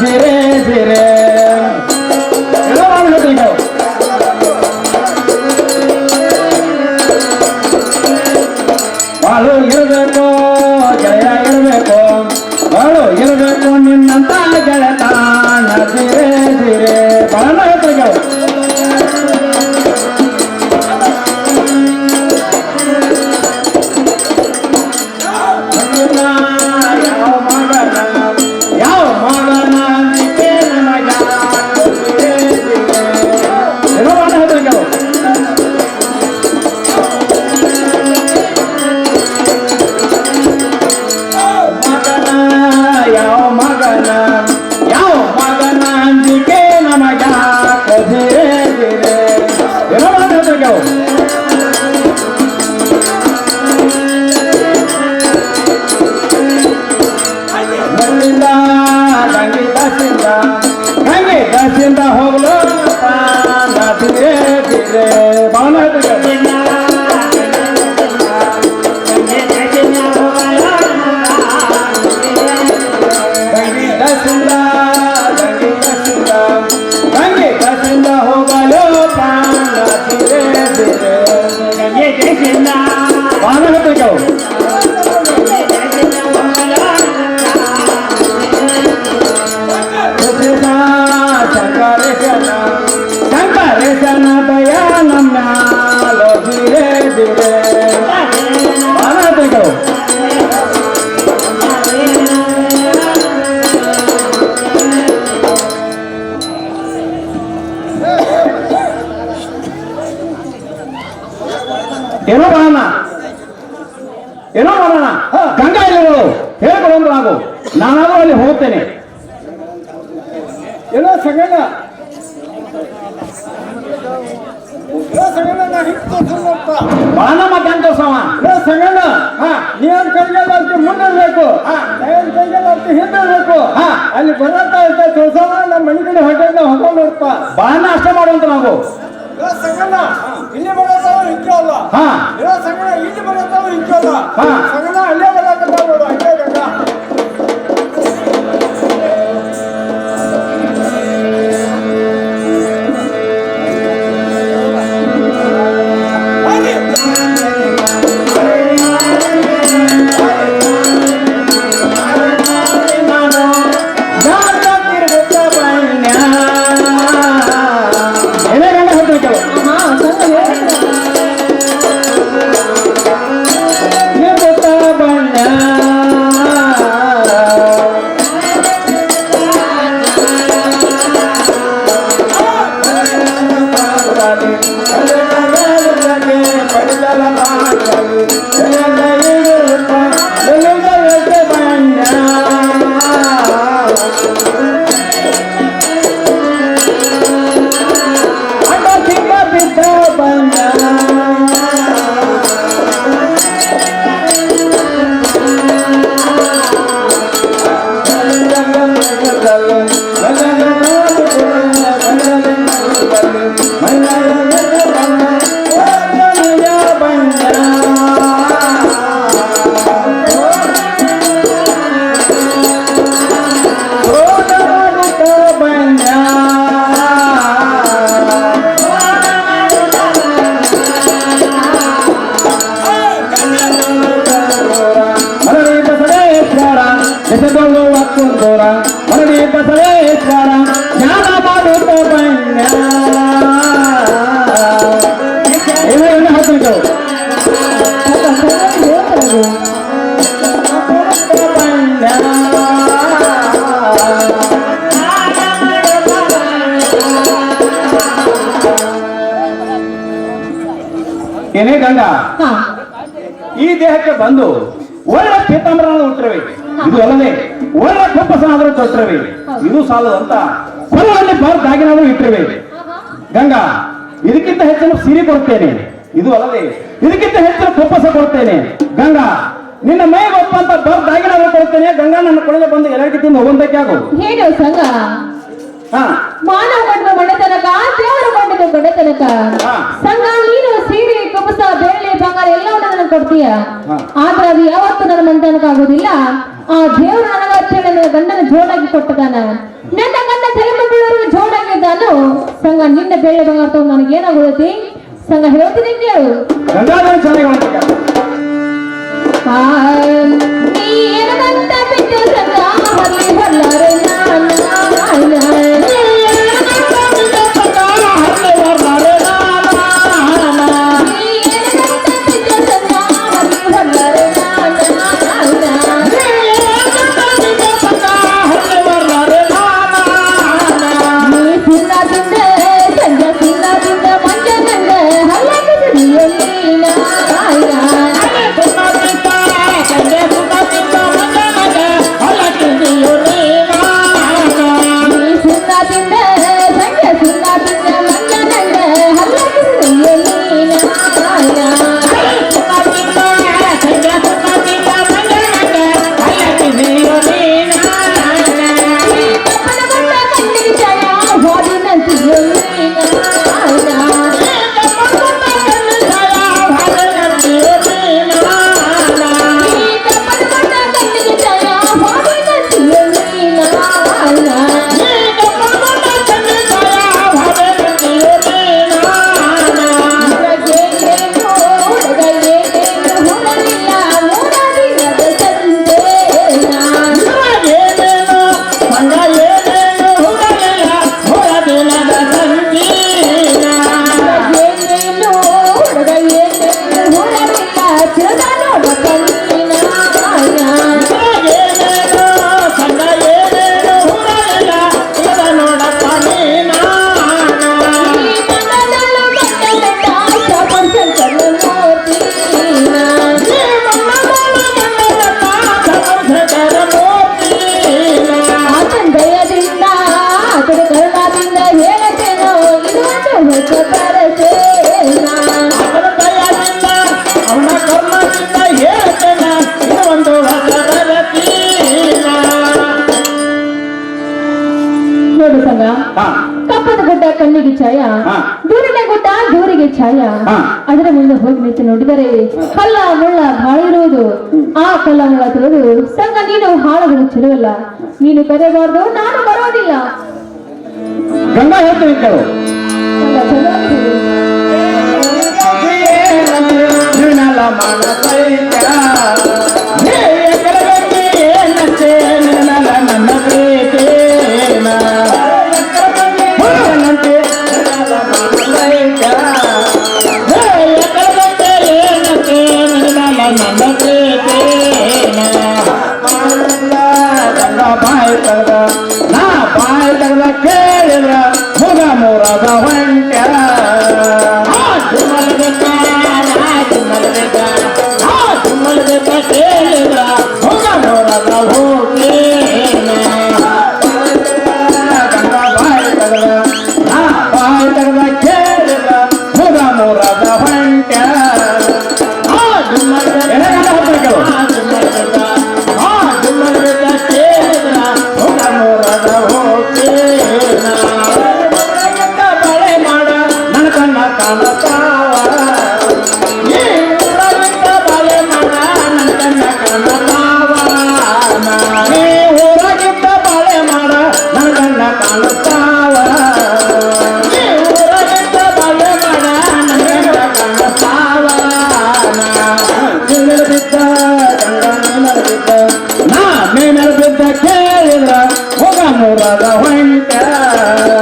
ಸಿರೆ ಸಿರೆ ಏನೋ ಮಾಡೋಣ? ಏನೋ ಮಾಡೋಣ? ಗಂಗಾ ಇಲ್ಲಿಗಳು ಹೇಳ್ಕೊಂಡು ನಾವು ನಾನಾದ್ರೂ ಅಲ್ಲಿ ಹೋಗ್ತೇನೆ. ಏನೋ ತೋರ್ಸಲ್ಲಪ್ಪ ಬಾಣ ಸಂಗಣ್ಣ ನೀನ್ ಏನ್. ಅಲ್ಲಿ ಬರತ್ತಾ ಇರ್ತ ತೋರ್ಸವ ನಮ್ಮ ಮನೆ ಕಡೆ ಹೊಟ್ಟೆ ಬಾಣ ಅಷ್ಟೇ ಮಾಡುವಂತ ನಾವು. ಸಂಗಣ್ಣ ಇಲ್ಲಿ ಬರತ್ತಾವ ಹಿಂಗಲ್ಲ ಹಾ. ಇರೋ ಸಂಗಣ್ಣ ಇಲ್ಲಿ ಹಿಂಗಲ್ಲ ಹಾ. ಸಂಗಣ್ಣ ಅಲ್ಲೇ ಜ್ಞಾನ ಏನೋ ಗಂಗಾ? ಈ ದೇಹಕ್ಕೆ ಬಂದು ಒಳ್ಳೆ ಪೀತಾಂಬರನಾದ ಉತ್ತರವೇ? ಇದು ಅಲ್ಲದೆ ಒಳ್ಳೆ ಕುಪ್ಪಸನಾದರೂ ತೊಟ್ಟರವೇ ಇದು ಸಾಲದಂತ ಕೊನೆಯಲ್ಲಿ ಇಟ್ಟಿರಬೇಕು. ಇಟ್ಟಿರುವೆ ಗಂಗಾ ಇದಕ್ಕಿಂತ ಹೆಚ್ಚಿನ ಸಿರಿ ಕೊಡ್ತೇನೆ. ಇದು ಅಲ್ಲದೆ. ಇದಕ್ಕಿಂತ ಹೆಚ್ಚಿನ ಕೊಪ್ಪಸ ಕೊಡ್ತೇನೆ. ಗಂಗಾ ನಿನ್ನ ಮೈಗೆ ಒಪ್ಪಂತ ಬಾರ್ದಾಗಿನಾದರೂ ಕೊಡ್ತೇನೆ. ಗಂಗಾ ನನ್ನ ಕೊಳಗೆ ಬಂದು ಎಲ್ಲರಿಗೂ ತಿಂದು ಒಂದಕ್ಕೆ ಆಗು ಏನು ಸಂಘ ಹಾ. ಮಾನವ ಮಾಡಿದ ಮನೆತನಕ ದೇವರ. ಸಂಘ ನೀನು ಸೀರೆ ಬೆಳ್ಳಿ ಬಂಗಾರ ಎಲ್ಲವನ್ನ ನನಗೆ ಕೊಡ್ತೀಯ. ಆದ್ರೆ ಅದು ಯಾವತ್ತೂ ನನ್ನ ಮನೆತನಕ ಆಗೋದಿಲ್ಲ. ಆ ದೇವರು ನನಗ ಮಾತ್ರ ಗಂಡನ ಜೋಡಾಗಿ ಕೊಟ್ಟದಾನ? ನನ್ನ ಗಂಡ ತಲೆಮಗಳೂರು ಜೋಡಾಗಿದ್ದಾನು ಸಂಘ ನಿನ್ನ ಬೇಳೆ ಬಂಗಾರ ನನಗೆ ಏನಾಗುತ್ತೆ ಸಂಘ ಹೇಳ್ತೀನಿ ಕೇಳು. ಕಣ್ಣಿಗೆ ಛಾಯ? ದೂರನೇ ಗೊತ್ತಾ? ದೂರಿಗೆ ಛಾಯ? ಅದರ ಮುಂದೆ ಹೋಗಿ ನಿಂತು ನೋಡಿದರೆ ಕಲ್ಲ ಮುಳ್ಳ ಬಾಳಿರುವುದು. ಆ ಕಲ್ಲ ಮುಳ್ಳ ತೊಳೆದು ಸಂಘ ನೀನು ಹಾಳುಗಳು ಚಿರವಲ್ಲ ನೀನು ಕರೆಯಬಾರ್ದು ನಾನು ಬರೋದಿಲ್ಲ ಮಾಡ ஆ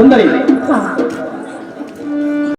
சுந்தரி.